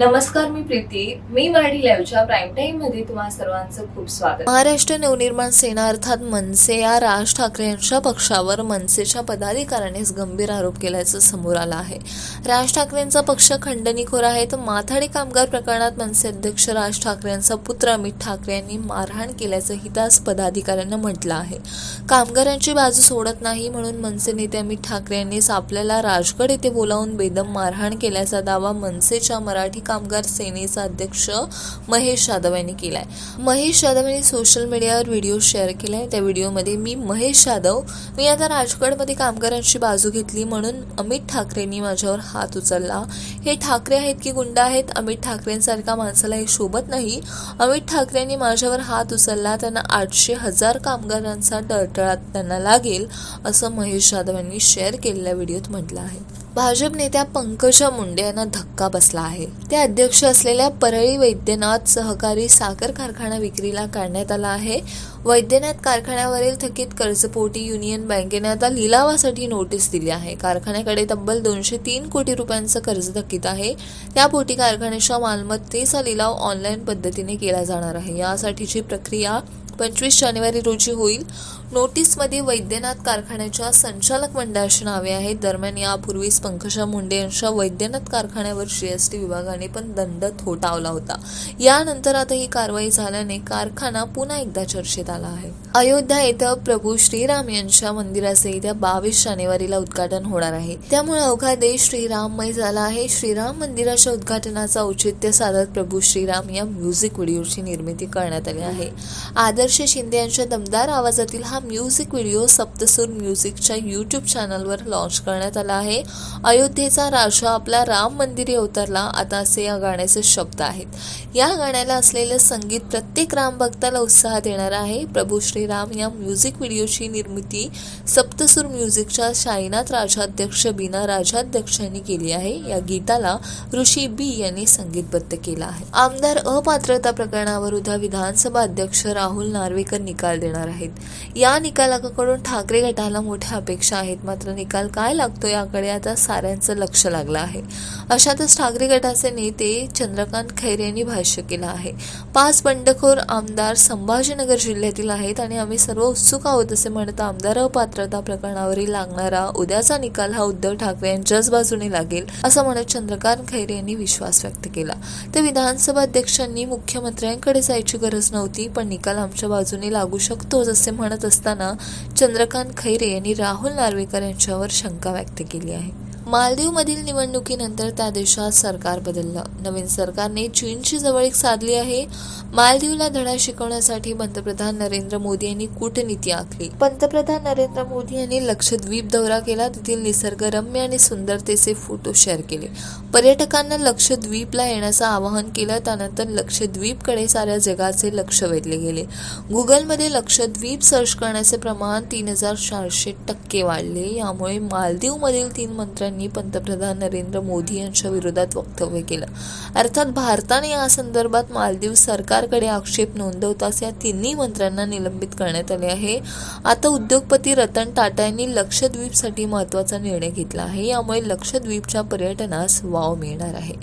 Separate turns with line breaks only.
नमस्कार मी प्रीती. मी मराठी लाईव्हच्या प्राईम टाईममध्ये तुम्हाला सर्वांचं खूप स्वागत.
महाराष्ट्र नवनिर्माण सेना अर्थात मनसे या राज ठाकरे यांच्या पक्षावर मनसेच्या पदाधिकाऱ्यांनीच गंभीर आरोप केल्याचं समोर आलं आहे. राज ठाकरेंचा पक्ष खंडणीखोर आहे. तर माथाडी कामगार प्रकरणात मनसे अध्यक्ष राज ठाकरे यांचा पुत्र अमित ठाकरे यांनी मारहाण केल्याचंही त्याच पदाधिकाऱ्यांना म्हटलं आहे. कामगारांची बाजू सोडत नाही म्हणून मनसे नेते अमित ठाकरे यांनीच आपल्याला राजगड येथे बोलावून बेदम मारहाण केल्याचा दावा मनसेच्या मराठी कामगार सेनेचा अध्यक्ष महेश यादव यांनी केलाय. महेश यादव यांनी सोशल मीडियावर व्हिडिओ शेअर केलाय. त्या व्हिडिओमध्ये मी महेश यादव मी आता राजगडमध्ये कामगारांची बाजू घेतली म्हणून अमित ठाकरेंनी माझ्यावर हात उचलला. हे ठाकरे आहेत की गुंड आहेत अमित ठाकरेंसारख्या माणसाला हे शोभत नाही. अमित ठाकरेंनी माझ्यावर हात उचलला त्यांना आठशे हजार कामगारांचा टळटळात त्यांना लागेल असं महेश यादव यांनी शेअर केलेल्या व्हिडिओत म्हटलं आहे. भाजप नेत्या पंकजा मुंडे यांना धक्का बसला आहे. ते अध्यक्ष असलेल्या परळी वैद्यनाथ सहकारी साखर कारखाना विक्रीला काढण्यात आला आहे. वैद्यनाथ कारखान्यावरील थकीत कर्जपोटी युनियन बँकेने आता लिलावासाठी नोटीस दिली आहे. कारखान्याकडे तब्बल दोनशे तीन कोटी रुपयांचं कर्ज थकीत आहे. त्यापोटी कारखान्याच्या मालमत्तेचा लिलाव ऑनलाईन पद्धतीने केला जाणार आहे. यासाठीची प्रक्रिया पंचवीस जानेवारी रोजी होईल. नोटीसमध्ये वैद्यनाथ कारखान्याच्या संचालक मंडळाची नावे आहेत. दरम्यान यापूर्वीच पंकजा मुंडे यांच्या वैद्यनाथ कारखान्यावर जीएसटी विभागाने पण दंड थोटावला होता. यानंतर आता ही कारवाई झाल्याने कारखाना पुन्हा एकदा चर्चेत आला आहे. अयोध्या येथे प्रभू श्रीराम यांच्या मंदिराचे येत्या बावीस जानेवारीला उद्घाटन होणार आहे. त्यामुळे अवघा देश श्रीराममय झाला आहे. श्रीराम मंदिराच्या उद्घाटनाचा औचित्य साधत प्रभू श्रीराम या म्युझिक व्हिडिओची निर्मिती करण्यात आली आहे. आदर्श शिंदे यांच्या दमदार आवाजातील हा म्युझिक व्हिडिओ सप्तसूर म्युझिकच्या यूट्यूब चॅनलवर लॉन्च करण्यात आला आहे. अयोध्येचा राजा आपला राम मंदिरी अवतरला आता असे या गाण्याचे शब्द आहेत. या गाण्याला असलेलं संगीत प्रत्येक राम भक्ताला उत्साह देणार आहे. प्रभू श्रीराम या म्युझिक व्हिडिओची निर्मिती सप्तसूर म्युझिकच्या साईनाथ राजाध्यक्ष बीना राजाध्यक्षांनी केली आहे. या गीताला ऋषी बी यांनी संगीतबद्ध केलं आहे. आमदार अपात्रता प्रकरणावर उद्या विधानसभा अध्यक्ष राहुल नार्वेकर निकाल देणार आहेत. या निकालाकडून ठाकरे गटाला मोठ्या अपेक्षा आहेत. मात्र निकाल काय लागतो याकडे आता साऱ्यांचं लक्ष लागलं आहे. अशातच ठाकरे गटाचे नेते चंद्रकांत खैरे यांनी भाष्य केलं आहे. पाच बंडखोर आमदार संभाजीनगर जिल्ह्यातील आहेत आणि आम्ही सर्व उत्सुक आहोत असे म्हणत आमदार अपात्रता प्रकरणावरील लागणारा उद्याचा निकाल हा उद्धव ठाकरे यांच्याच बाजूने लागेल असं म्हणत चंद्रकांत खैरे यांनी विश्वास व्यक्त केला. तर विधानसभा अध्यक्षांनी मुख्यमंत्र्यांकडे जायची गरज नव्हती पण निकाल आमच्या बाजूने लागू शकतोच असे म्हणत असताना चंद्रकांत खैरे यांनी राहुल नार्वेकर यांच्यावर शंका व्यक्त केली आहे. मालदीवमधील निवडणुकीनंतर त्या देशात सरकार बदललं. नवीन सरकारने चीनची जवळीक साधली आहे. मालदीवला धडा शिकवण्यासाठी पंतप्रधान नरेंद्र मोदी यांनी कूटनीती आखली. पंतप्रधान नरेंद्र मोदी यांनी लक्षद्वीप दौरा केला. तेथील निसर्गरम्य आणि सुंदरतेचे फोटो शेअर केले. पर्यटकांना लक्षद्वीपला येण्याचं आवाहन केलं. त्यानंतर लक्षद्वीपकडे साऱ्या जगाचे लक्ष वेधले गेले. गुगलमध्ये लक्षद्वीप सर्च करण्याचे प्रमाण तीन हजार चारशे टक्के वाढले. यामुळे मालदीवमधील तीन मंत्र्यांनी पंतप्रधान नरेंद्र मोदी यांच्या विरोधात वक्तव्य केलं. अर्थात भारताने या संदर्भात मालदीव सरकार सरकारकडे आक्षेप नोंदवताच या तिन्ही मंत्र्यांना निलंबित करण्यात आले आहे. आता उद्योगपती रतन टाटा यांनी लक्षद्वीपसाठी महत्त्वाचा निर्णय घेतला आहे. यामुळे लक्षद्वीपच्या पर्यटनास वाव मिळणार आहे.